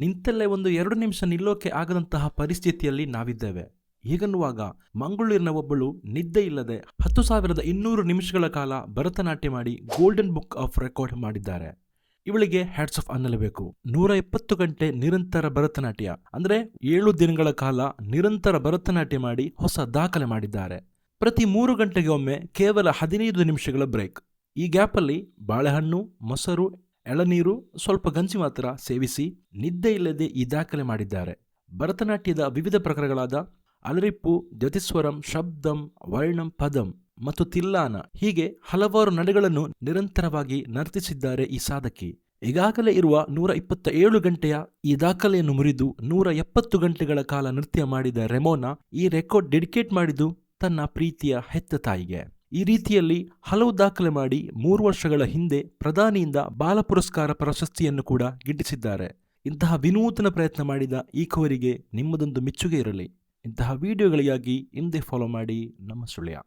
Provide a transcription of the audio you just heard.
ನಿಂತಲ್ಲೇ ಒಂದು ಎರಡು ನಿಮಿಷ ನಿಲ್ಲೋಕೆ ಆಗದಂತಹ ಪರಿಸ್ಥಿತಿಯಲ್ಲಿ ನಾವಿದ್ದೇವೆ. ಹೀಗನ್ನುವಾಗ ಮಂಗಳೂರಿನ ಒಬ್ಬಳು ನಿದ್ದೆ ಇಲ್ಲದೆ ಹತ್ತು ಸಾವಿರದ ಇನ್ನೂರು ನಿಮಿಷಗಳ ಕಾಲ ಭರತನಾಟ್ಯ ಮಾಡಿ ಗೋಲ್ಡನ್ ಬುಕ್ ಆಫ್ ರೆಕಾರ್ಡ್ ಮಾಡಿದ್ದಾರೆ. ಇವಳಿಗೆ ಹ್ಯಾಟ್ಸ್ ಆಫ್ ಅನ್ನಲೇಬೇಕು. ನೂರ ಎಪ್ಪತ್ತು ಗಂಟೆ ನಿರಂತರ ಭರತನಾಟ್ಯ, ಅಂದ್ರೆ ಏಳು ದಿನಗಳ ಕಾಲ ನಿರಂತರ ಭರತನಾಟ್ಯ ಮಾಡಿ ಹೊಸ ದಾಖಲೆ ಮಾಡಿದ್ದಾರೆ. ಪ್ರತಿ ಮೂರು ಗಂಟೆಗೆ ಒಮ್ಮೆ ಕೇವಲ ಹದಿನೈದು ನಿಮಿಷಗಳ ಬ್ರೇಕ್. ಈ ಗ್ಯಾಪಲ್ಲಿ ಬಾಳೆಹಣ್ಣು, ಮೊಸರು ಎಳನೀರು ಸ್ವಲ್ಪ ಗಂಜಿ ಮಾತ್ರ ಸೇವಿಸಿ ನಿದ್ದೆ ಇಲ್ಲದೆ ಈ ದಾಖಲೆ ಮಾಡಿದ್ದಾರೆ. ಭರತನಾಟ್ಯದ ವಿವಿಧ ಪ್ರಕಾರಗಳಾದ ಅಲರಿಪ್ಪು ದ್ಯತಿಸ್ವರಂ ಶಬ್ದಂ, ವರ್ಣಂ, ಪದಂ ಮತ್ತು ತಿಲ್ಲಾನ ಹೀಗೆ ಹಲವಾರು ನಡೆಗಳನ್ನು ನಿರಂತರವಾಗಿ ನರ್ತಿಸಿದ್ದಾರೆ ಈ ಸಾಧಕಿ. ಈಗಾಗಲೇ ಇರುವ ನೂರ ಇಪ್ಪತ್ತ ಏಳು ಗಂಟೆಯ ಈ ದಾಖಲೆಯನ್ನು ಮುರಿದು ನೂರ ಎಪ್ಪತ್ತು ಗಂಟೆಗಳ ಕಾಲ ನೃತ್ಯ ಮಾಡಿದ ರೆಮೋನಾ ಈ ರೆಕಾರ್ಡ್ ಡೆಡಿಕೇಟ್ ಮಾಡಿದ್ದು ತನ್ನ ಪ್ರೀತಿಯ ಹೆತ್ತ ತಾಯಿಗೆ. ಈ ರೀತಿಯಲ್ಲಿ ಹಲವು ದಾಖಲೆ ಮಾಡಿ ಮೂರು ವರ್ಷಗಳ ಹಿಂದೆ ಪ್ರಧಾನಿಯಿಂದ ಬಾಲ ಪುರಸ್ಕಾರ ಪ್ರಶಸ್ತಿಯನ್ನು ಕೂಡ ಗಿಟ್ಟಿಸಿದ್ದಾರೆ. ಇಂತಹ ವಿನೂತನ ಪ್ರಯತ್ನ ಮಾಡಿದ ಈ ಕವರಿಗೆ ನಿಮ್ಮದೊಂದು ಮೆಚ್ಚುಗೆ ಇರಲಿ. ಇಂತಹ ವಿಡಿಯೋಗಳಿಗಾಗಿ ಹಿಂದೆ ಫಾಲೋ ಮಾಡಿ. ನಮ್ಮ ಸುಳ್ಯ